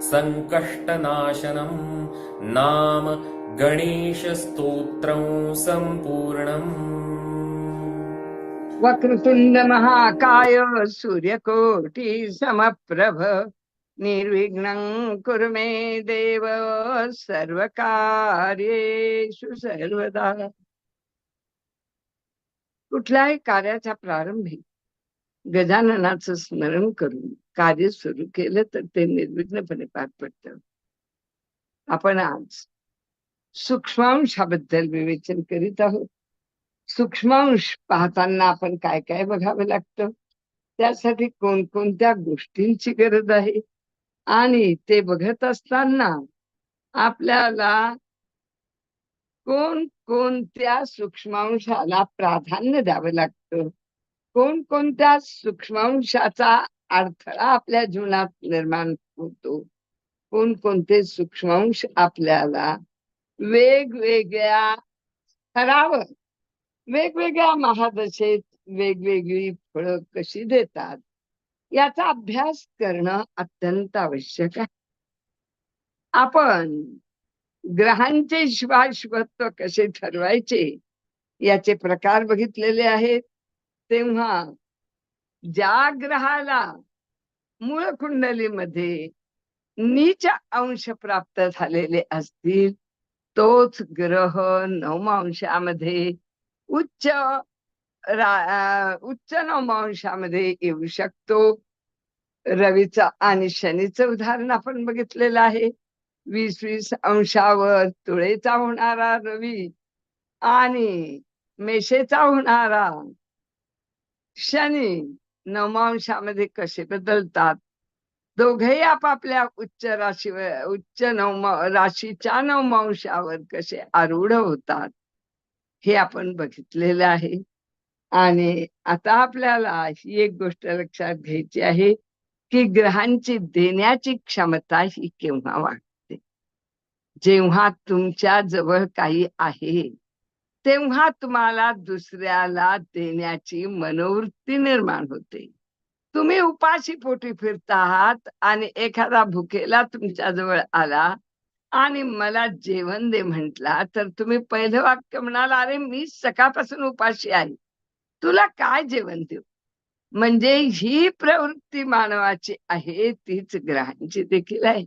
सङ्कष्टनाशनं नाम गणेशस्तोत्रं सम्पूर्णम्। वक्रतुंड महाकाय सूर्यकोटि समप्रभ निर्विघ्नं कुरु मे देव सर्वकार्येषु सर्वदा। कुठल्याही कार्याच्या प्रारंभी गजाननाचं स्मरण करून कार्य सुरू केलं तर ते निर्विघ्नपणे पार पडतं. आपण आज सूक्ष्मांशाबद्दल विवेचन करीत आहोत. सूक्ष्मांश पाहताना आपण काय काय बघावं लागतं? त्यासाठी कोणकोणत्या गोष्टींची गरज आहे? आणि ते बघत असताना आपल्याला कोण कोणत्या सूक्ष्मांशाला प्राधान्य द्यावं लागतं? कोणकोणत्या सूक्ष्मांशाचा अडथळा आपल्या जीवनात निर्माण होतो? कोणकोणते सूक्ष्मांश आपल्याला वेगवेगळ्या स्तरावर वेगवेगळ्या महादशेत वेगवेगळी फळं कशी देतात? याचा अभ्यास करणं अत्यंत आवश्यक आहे. आपण ग्रहांचे शिवाशिवत्व कसे ठरवायचे? याचे प्रकार बघितलेले आहेत. तेव्हा ज्या ग्रहाला मूळ कुंडलीमध्ये नीच अंश प्राप्त झालेले असतील तोच ग्रह नवमांशामध्ये उच्च उच्च नवमांशामध्ये येऊ शकतो. रवीचं आणि शनीचं उदाहरण आपण बघितलेलं आहे. वीस वीस अंशावर तुळेचा होणारा रवी आणि मेषेचा होणारा क्षणी नवमांशामध्ये कसे बदलतात? दोघेही आपापल्या उच्च राशीवर उच्च नवम राशीच्या नवमांशावर कसे आरूढ होतात? हे आपण बघितलेलं आहे. आणि आता आपल्याला ही एक गोष्ट लक्षात घ्यायची आहे की ग्रहांची देण्याची क्षमता ही केव्हा वाढते? जेव्हा तुमच्या जवळ काही आहे तेव्हा तुम्हाला दुसऱ्याला देण्याची मनोवृत्ती निर्माण होते. तुम्ही उपाशी पोटी फिरता आहात आणि एखादा भुकेला तुमच्या जवळ आला आणि मला जेवण दे म्हटला तर तुम्ही पहिलं वाक्य म्हणाला अरे मी सकाळपासून उपाशी आहे. तुला काय जेवण देऊ? म्हणजे ही प्रवृत्ती मानवाची आहे तीच ग्रहांची देखील आहे.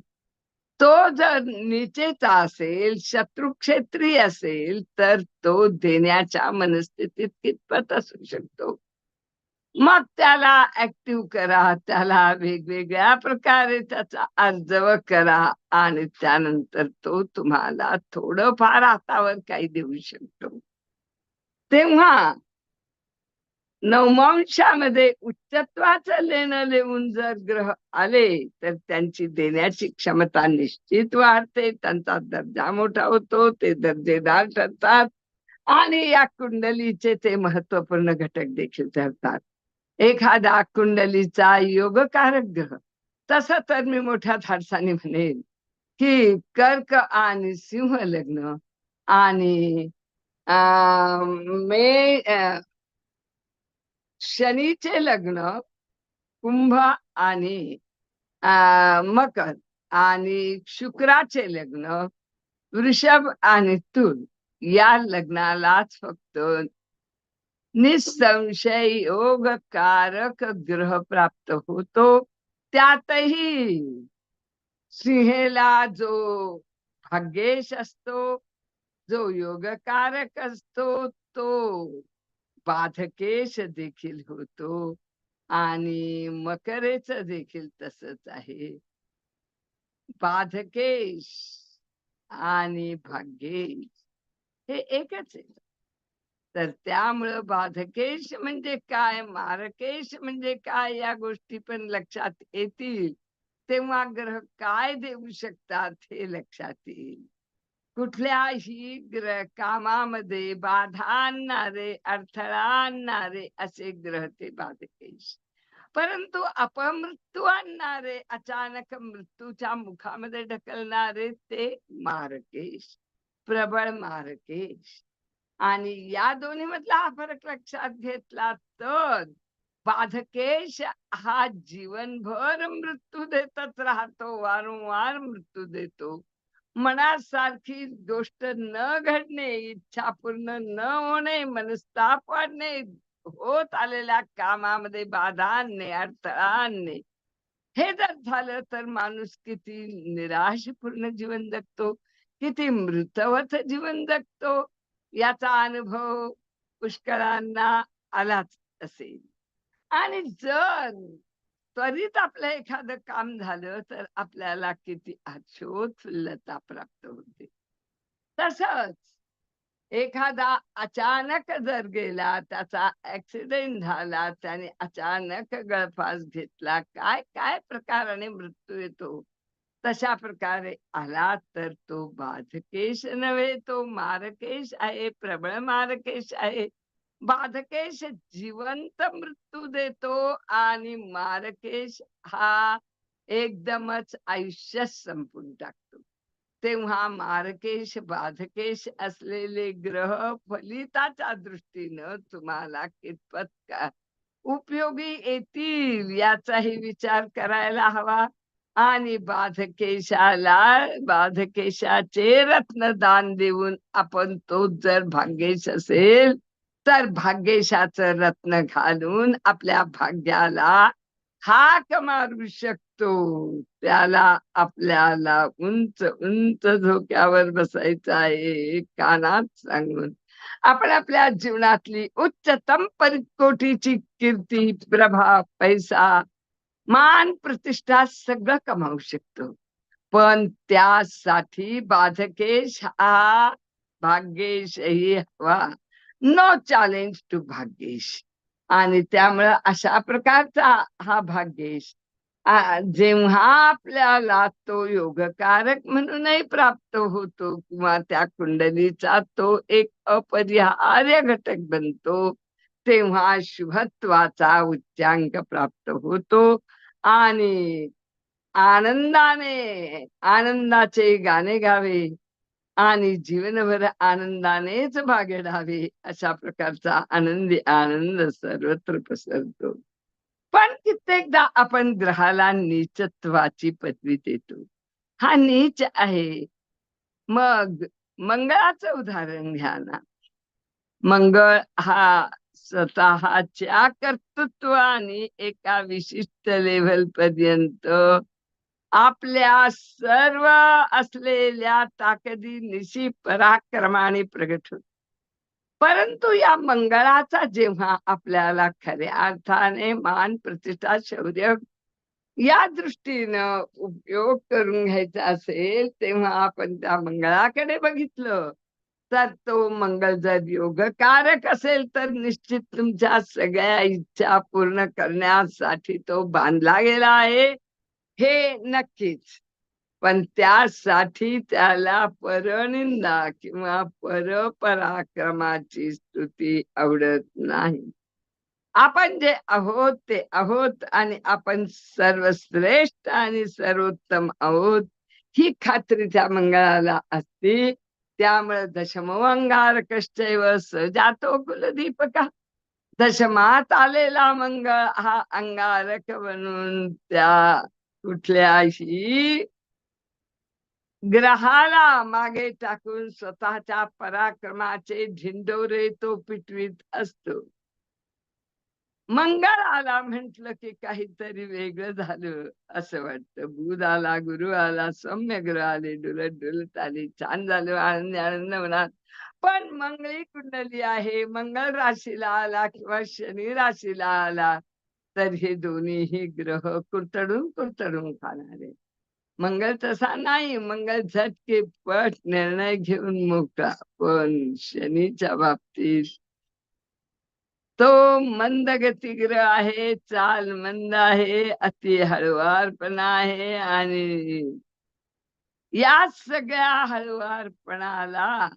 तो जर निचेचा असेल शत्रुक्षेत्री असेल तर तो देण्याच्या मनस्थितीत कितपत असू शकतो? मग त्याला ऍक्टिव्ह करा त्याला वेगवेगळ्या प्रकारे त्याचा अर्ज करा आणि त्यानंतर तो तुम्हाला थोडंफार हातावर काही देऊ शकतो. तेव्हा नवमांशामध्ये उच्चत्वाचं लेणं लिहून जर ग्रह आले तर त्यांची देण्याची क्षमता निश्चित वाढते. त्यांचा दर्जा मोठा होतो ते दर्जेदार ठरतात आणि या कुंडलीचे ते महत्त्वपूर्ण घटक देखील ठरतात. एखादा कुंडलीचा योगकारक ग्रह तसं तर मी मोठ्या धाडसाने म्हणेन की कर्क आणि सिंह लग्न आणि मे शनीचे लग्न कुंभ आणि अं, मकर आणि शुक्राचे लग्न वृषभ आणि तुल या लग्नालाच फक्त निसंशय योगकारक ग्रह प्राप्त होतो. त्यातही सिंहेला जो भाग्येश असतो जो योगकारक असतो तो बाधकेश देखील होतो आणि मकरेच देखील तसच आहे. बाधकेश आणि भाग्येश हे एकच आहे. तर त्यामुळं बाधकेश म्हणजे काय मारकेश म्हणजे काय या गोष्टी पण लक्षात येतील. तेव्हा ग्रह काय देऊ शकतात हे लक्षात येईल. कुठल्याही ग्रह कामामध्ये बाधा आणणारे अडथळा आणणारे असे ग्रह ते बाधकेश. परंतु अपमृत्यू आणणारे अचानक मृत्यूच्या मुखामध्ये ढकलणारे ते मारकेश प्रबळ मारकेश. आणि या दोन्ही मधला हा फरक लक्षात घेतला तर बाधकेश हा जीवनभर मृत्यू देतच राहतो वारंवार मृत्यू देतो. मनासारखी गोष्ट न घडणे इच्छा पूर्ण न होणे मनस्ताप वाढणे होत आलेल्या कामामध्ये बाधा आणणे अडथळा आणणे. हे जर झालं तर माणूस किती निराशपूर्ण जीवन जगतो किती मृतवत जीवन जगतो. याचा अनुभव पुष्कळांना आलाच असेल. आणि जर त्वरित आपलं एखादं काम झालं तर आपल्याला किती अक्षोत्फुल्लता प्राप्त होते. तसंच एखादा अचानक जर गेला त्याचा ऍक्सिडेंट झाला त्याने अचानक गळफास घेतला काय काय प्रकाराने मृत्यू येतो? तशा प्रकारे आला तर तो बाधकेश नव्हे तो मारकेश आहे प्रबळ मारकेश आहे. बाधकेश जिवंत मृत्यू देतो आणि मारकेश हा एकदमच आयुष्य संपून टाकतो. तेव्हा मारकेश बाधकेश असलेले ग्रह फलिताच्या दृष्टीनं तुम्हाला कितपत का उपयोगी येतील याचाही विचार करायला हवा. आणि बाधकेशाला बाधकेशाचे रत्नदान देऊन आपण तो जर भाग्येश असेल तर भाग्येशाचं रत्न घालून आपल्या भाग्याला हाक मारू शकतो. त्याला आपल्याला उंच उंच झोक्यावर बसायचं आहे कानात सांगून. आपण आपल्या जीवनातली उच्चतम परिकोटीची कीर्ती प्रभा पैसा मान प्रतिष्ठा सगळं कमावू शकतो. पण त्यासाठी बाधकेश हा भाग्येशही हवा. नो चॅलेंज टू भाग्येश आणि त्यामुळं अशा प्रकारचा हा भाग्येश जेव्हा आपल्याला तो योगकारक म्हणूनही प्राप्त होतो किंवा त्या कुंडलीचा तो एक अपरिहार्य घटक बनतो तेव्हा शुभत्वाचा उच्चांक प्राप्त होतो. आणि आनंदाने आनंदाचे गाणे गावे. आणि जीवनभर आनंदानेच भागडावे अशा प्रकारचा आनंदी आनंद सर्वत्र पसरतो. पण कित्येकदा आपण ग्रहाला नीचत्वाची पदवी देतो. हा नीच आहे. मग मंगळाचं उदाहरण घ्या ना. मंगळ हा स्वतःच्या कर्तृत्वाने एका विशिष्ट लेव्हल पर्यंत आपल्या सर्व असलेल्या ताकदी निशी पराक्रमाने प्रगट होत परंतु या मंगळाचा जेव्हा आपल्याला खऱ्या अर्थाने मान प्रतिष्ठा शौर्य या दृष्टीनं उपयोग करून घ्यायचा असेल तेव्हा आपण त्या मंगळाकडे बघितलं तर तो मंगळ जर योगकारक असेल तर निश्चित तुमच्या सगळ्या इच्छा पूर्ण करण्यासाठी तो बांधला गेला आहे. हे नक्कीच. पण त्यासाठी त्याला परनिंदा किंवा परपराक्रमाची स्तुती आवडत नाही. आपण जे आहोत ते आहोत आणि आपण सर्वश्रेष्ठ आणि सर्वोत्तम आहोत ही खात्री त्या मंगळाला असते. त्यामुळे दशमवंगार कश्चैव सजातो कुलदीपका. दशमात आलेला मंगळ हा अंगारक बनून त्या कुठल्याही ग्रहाला मागे टाकून स्वतःच्या पराक्रमाचे झिंडोरे तो पिटवीत असतो. मंगळ आला म्हंटल की काहीतरी वेगळं झालं असं वाटतं. बुध आला गुरु आला सौम्य ग्रह आले डुलत डुलत आले छान झालं आनंद आनंद म्हणा पण मंगळी कुंडली आहे. मंगळ राशीला आला किंवा शनी राशीला आला तर हे दोन्हीही ग्रह कुरतडून कुरतडून खाणारे. मंगळ तसा नाही मंगळ झटके पट निर्णय घेऊन मोकळा पण शनीच्या बाबतीत तो मंद गतिग्रह आहे चाल मंद आहे अति हळुवारपणा आहे आणि या सगळ्या हळुवारपणाला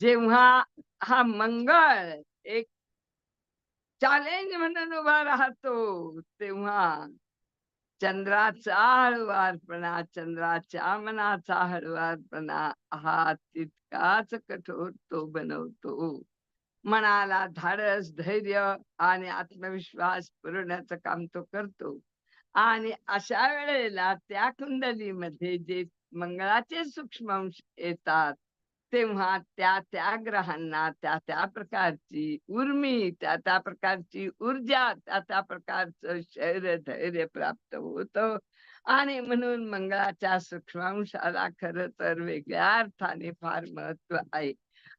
जेव्हा हा मंगळ एक चॅलेंज म्हणून उभा राहतो. तेव्हा चंद्राचा हळुवारपणा चंद्राच्या मनाचा हळुवारपणा हा तितकाच कठोर तो बनवतो. मनाला धाडस धैर्य आणि आत्मविश्वास पुरवण्याचं काम तो करतो. आणि अशा वेळेला त्या कुंडलीमध्ये जे मंगळाचे सूक्ष्म अंश येतात तेव्हा त्या त्या ग्रहांना त्या त्या प्रकारची उर्मी त्या त्या प्रकारची ऊर्जा त्या त्या प्रकारचं शैर्य धैर्य प्राप्त होत. आणि म्हणून मंगळाच्या सूक्ष्मांशाला खर तर वेगळ्या अर्थाने फार महत्त्व आहे.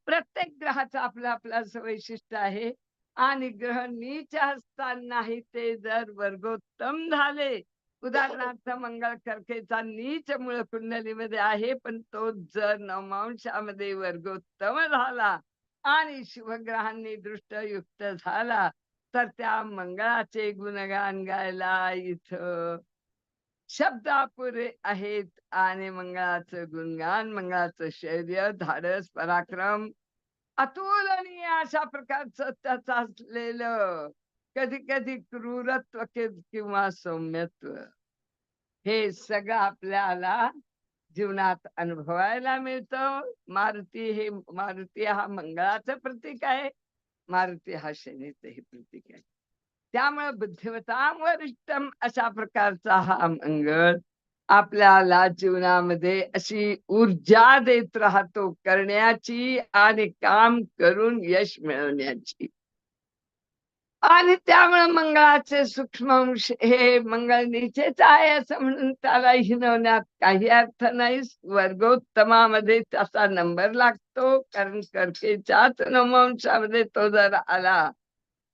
प्रत्येक ग्रहाचं आपलं आपलं वैशिष्ट्य आहे. आणि ग्रह नीच असतानाही ते जर वर्गोत्तम झाले उदाहरणार्थ मंगळ कर्केचा नीच मूळ कुंडलीमध्ये आहे पण तो जर नवमांशामध्ये वर्गोत्तम झाला आणि शुभग्रहांनी दृष्टयुक्त झाला तर त्या मंगळाचे गुणगान गायला इथं शब्द अपुरे आहेत आणि मंगळाचं गुणगान मंगळाचं शौर्य धाडस पराक्रम अतुलनीय अशा प्रकारचं त्याचं असलेलं कधी कधी क्रूरत्व किंवा सौम्यत्व. हे सगळं आपल्याला जीवनात अनुभवायला मिळतं. मारुती हे मारुती हा मंगळाचं प्रतीक आहे. मारुती हा शनीचं हे प्रतीक आहे. त्यामुळे बुद्धिमता वरिष्ठम अशा प्रकारचा हा मंगळ आपल्याला जीवनामध्ये अशी ऊर्जा देत राहतो करण्याची आणि काम करून यश मिळवण्याची. आणि त्यामुळे मंगळाचे सूक्ष्मांश हे मंगळ नीचेच आहे असं म्हणून त्याला हिनवण्यात काही अर्थ नाही. वर्गोत्तमामध्ये त्याचा नंबर लागतो. कारण कर्केच्याच नवमांशामध्ये तो जर आला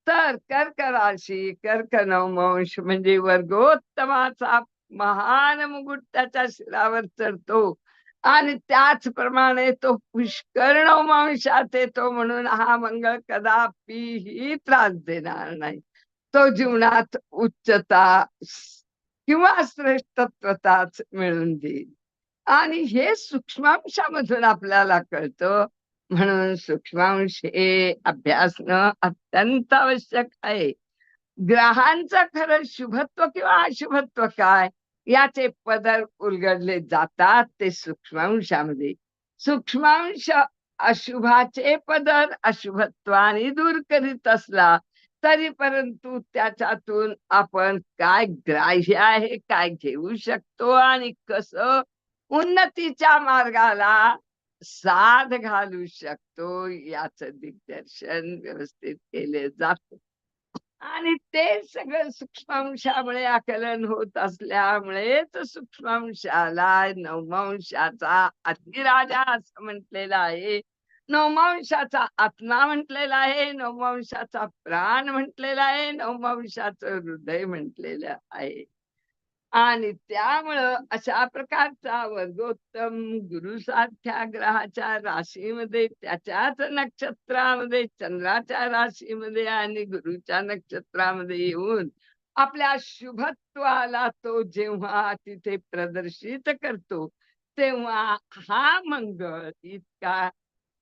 तर कर्क राशी कर्क नवमांश म्हणजे वर्गोत्तमाचा महान मुकुट त्याच्या शिरावर चढतो. आणि त्याचप्रमाणे तो पुष्कर्ण वंशात येतो म्हणून हा मंगळ कदापिही त्रास देणार नाही. तो जीवनात उच्चता किंवा श्रेष्ठत्वताच मिळून देईल. आणि हे सूक्ष्मांशामधून आपल्याला कळतं म्हणून सूक्ष्मांश हे अभ्यासणं अत्यंत आवश्यक आहे. ग्रहांचं खरं शुभत्व किंवा अशुभत्व काय? याचे पदर उलगडले जातात ते सूक्ष्मांशामध्ये सूक्ष्मांश अशुभाचे पदर अशुभत्वाने दूर करीत असला तरी परंतु त्याच्यातून आपण काय ग्राह्य आहे काय घेऊ शकतो आणि कसं उन्नतीच्या मार्गाला साध घालू शकतो याच दिग्दर्शन व्यवस्थित केले जाते. आणि ते सगळं सूक्ष्मांशामुळे आकलन होत असल्यामुळेच सूक्ष्मांशाला नवमांशाचा अतिराजा असं म्हटलेलं आहे. नवमांशाचा आत्मा म्हटलेला आहे. नवमांशाचा प्राण म्हटलेला आहे. नवमांशाचं हृदय म्हटलेलं आहे. आणि त्यामुळं अशा प्रकारचा वर्गोत्तम गुरुसारख्या ग्रहाच्या राशीमध्ये त्याच्याच नक्षत्रामध्ये चंद्राच्या राशीमध्ये आणि गुरुच्या नक्षत्रामध्ये येऊन आपल्या शुभत्वाला तो जेव्हा तिथे प्रदर्शित करतो तेव्हा हा मंगळ इतका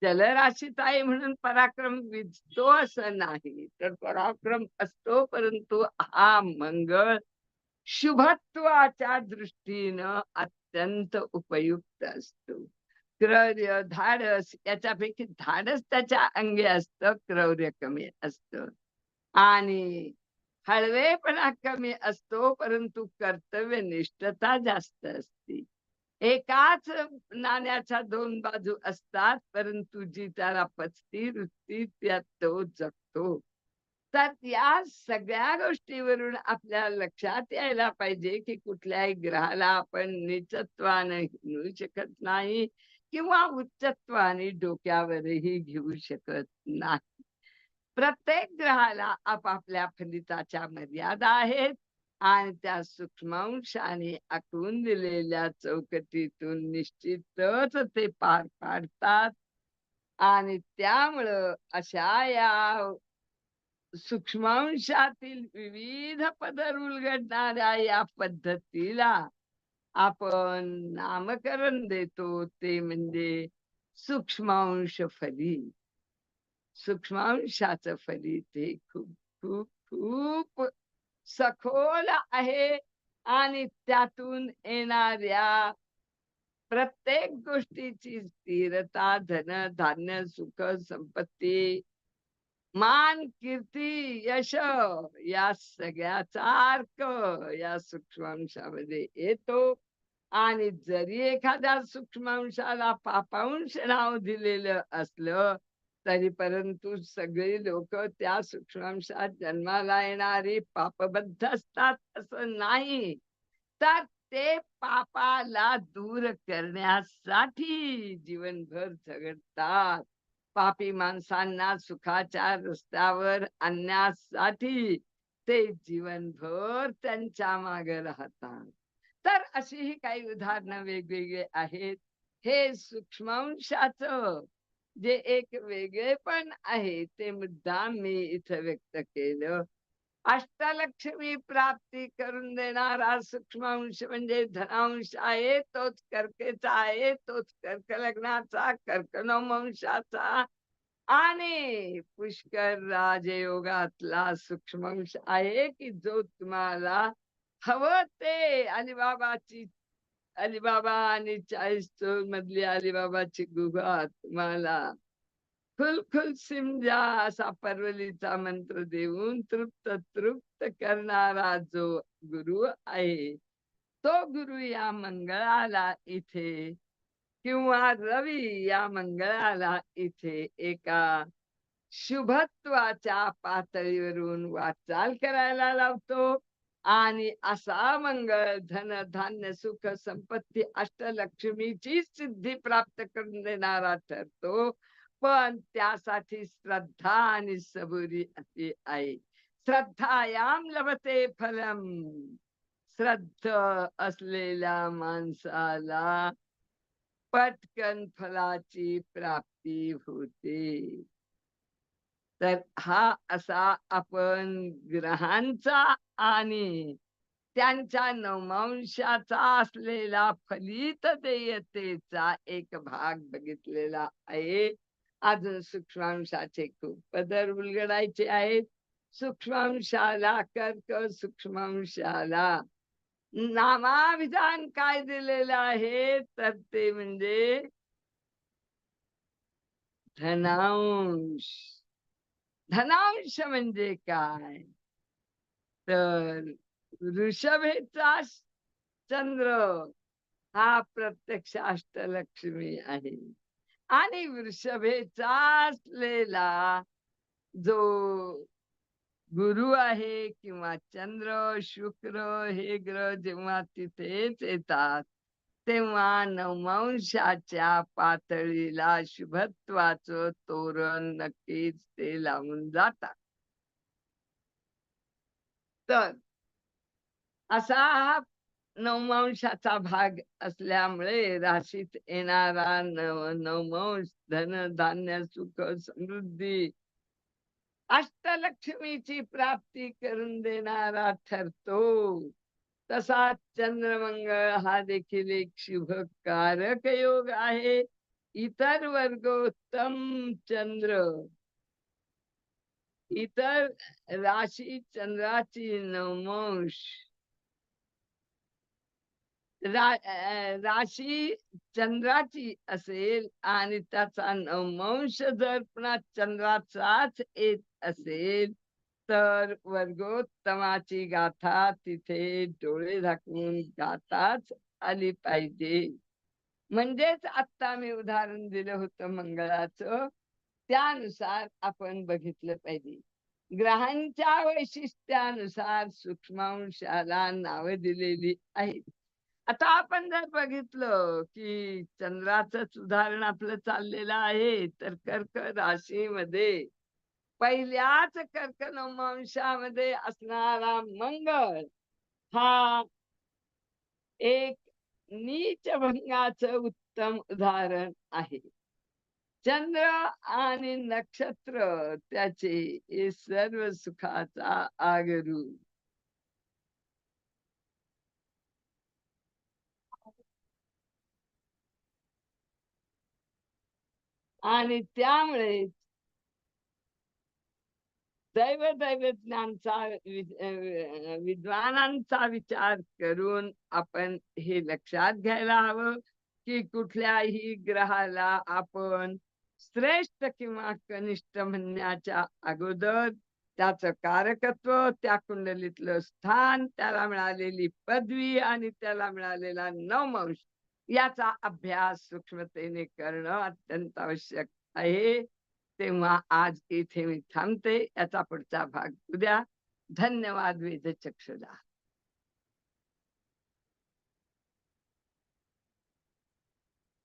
जलराशीत आहे म्हणून पराक्रम विजतो असं नाही. तर पराक्रम असतो परंतु हा मंगळ शुभत्वाच्या दृष्टीनं अत्यंत उपयुक्त असतो. क्रौर्य धाडस याच्यापैकी धाडस त्याच्या अंगी असत क्रौर्य कमी असत. आणि हळवेपणा कमी असतो परंतु कर्तव्यनिष्ठता जास्त असते. एकाच नाण्याच्या दोन बाजू असतात परंतु जी त्याला पचती वृत्ती त्यात तो जगतो. तर या सगळ्या गोष्टीवरून आपल्या लक्षात यायला पाहिजे की कुठल्याही ग्रहाला आपण निचत्वाने घेऊ शकत नाही किंवा उच्चत्वाने डोक्यावरही घेऊ शकत नाही. प्रत्येक ग्रहाला आपापल्या फलिताच्या मर्यादा आहेत आणि त्या सूक्ष्मांशाने आखून दिलेल्या चौकटीतून निश्चितच ते पार पाडतात. आणि त्यामुळं अशा या सूक्ष्मांशातील विविध पदर उलगडणाऱ्या या पद्धतीला आपण नामकरण देतो. ते म्हणजे सूक्ष्मांश फली. सूक्ष्मांशाच फली ते खूप खूप खूप सखोल आहे. आणि त्यातून येणाऱ्या प्रत्येक गोष्टीची स्थिरता धन धान्य सुख संपत्ती मान कीर्ती यश या सगळ्याचा अर्क या सूक्ष्मांशामध्ये येतो. आणि जरी एखाद्या सूक्ष्मांशाला पापांश नाव दिलेलं असलं तरी परंतु सगळी लोक त्या सूक्ष्मांशात जन्माला येणारी पापबद्ध असतात असं नाही. तर ते पापाला दूर करण्यासाठी जीवनभर झगडतात. पापी माणसांना सुखाच्या रस्त्यावर आणण्यासाठी ते जीवनभर त्यांच्या मागे राहतात. तर अशी ही काही उदाहरणं वेगवेगळी आहेत. हे सूक्ष्मांशाच जे एक वेगळेपण आहे ते मुद्दाम मी इथं व्यक्त केलं. अष्टलक्ष्मी प्राप्ती करून देणारा सूक्ष्मांश म्हणजे धनांश आहे तोच कर्केचा आहे तोच कर्क लग्नाचा कर्कनवंशाचा आणि पुष्कर राजयोगातला सूक्ष्मांश आहे की जो तुम्हाला हवं ते अलिबाबाची अलिबाबा आणि चाळीस चोर मधली अलिबाबाची गुहा तुम्हाला खुल खुल सिमजा असा परवलीचा मंत्र देऊन तृप्त तृप्त करणारा जो गुरु आहे तो गुरु या मंगळाला इथे किंवा रवी या मंगळाला इथे एका शुभत्वाच्या पातळीवरून वाटचाल करायला लावतो. आणि असा मंगळ धन धान्य सुख संपत्ती अष्टलक्ष्मीची सिद्धी प्राप्त करून देणारा ठरतो. पण त्यासाठी श्रद्धा आणि सबुरी अति आहे श्रद्धायाम लभते फलम. श्रद्ध असलेल्या माणसाला पटकन फलाची प्राप्ती होते. तर हा असा आपण ग्रहांचा आणि त्यांच्या नवमांशाचा असलेला फलित देयतेचा एक भाग बघितलेला आहे. अजून सूक्ष्मांशाचे खूप पदर उलगडायचे आहेत सूक्ष्मांशाला कर्क सूक्ष्मांशाला नामाविधान काय दिलेलं आहे तर ते म्हणजे धनांश धनांश म्हणजे काय तर ऋषभेचा चंद्र हा प्रत्यक्ष अष्टलक्ष्मी आहे आणि वृषभेचा असलेला जो गुरु आहे किंवा चंद्र शुक्र हे ग्रह जेव्हा तिथेच येतात तेव्हा नवमांशाच्या पातळीला शुभत्वाचं तोरण नक्कीच ते लावून जातात. तर असा हा नवमांशाचा भाग असल्यामुळे राशीत येणारा नव नवमांश धन धान्य सुख समृद्धी अष्टलक्ष्मीची प्राप्ती करून देणारा ठरतो. तसाच चंद्रमंगळ हा देखील एक शुभकारक योग आहे. इतर वर्गोत्तम चंद्र. इतर राशी चंद्राची नवमांश रा राशी चंद्राची असेल आणि त्याचा नवमांश जर पुन्हा चंद्राचाच येत असेल तर वर्गोत्तमाची गाथा तिथे डोळे झाकून गाताच आली पाहिजे. म्हणजेच आता मी उदाहरण दिलं होतं मंगळाचं त्यानुसार आपण बघितलं पाहिजे. ग्रहांच्या वैशिष्ट्यानुसार सूक्ष्मांशाला नावं दिलेली आहेत. आता आपण जर बघितलं की चंद्राचं उदाहरण आपलं चाललेलं आहे तर कर्क राशीमध्ये पहिल्याच कर्क नवमांशामध्ये असणारा मंगळ हा एक नीच भंगाचं उत्तम उदाहरण आहे. चंद्र आणि नक्षत्र त्याचे हे सर्व सुखाचा आगरू आणि त्यामुळे दैव दैव ज्ञानचा विद्वानांचा विचार करून आपण हे लक्षात घ्यायला हवं की कुठल्याही ग्रहाला आपण श्रेष्ठ किंवा कनिष्ठ म्हणण्याच्या अगोदर त्याचं कारकत्व त्या कुंडलीतलं स्थान त्याला मिळालेली पदवी आणि त्याला मिळालेला नवमंश याचा अभ्यास सूक्ष्मतेने करणं अत्यंत आवश्यक आहे. तेव्हा आज इथे मी थांबते. याचा पुढचा भाग उद्या. धन्यवाद वेद चक्षुदा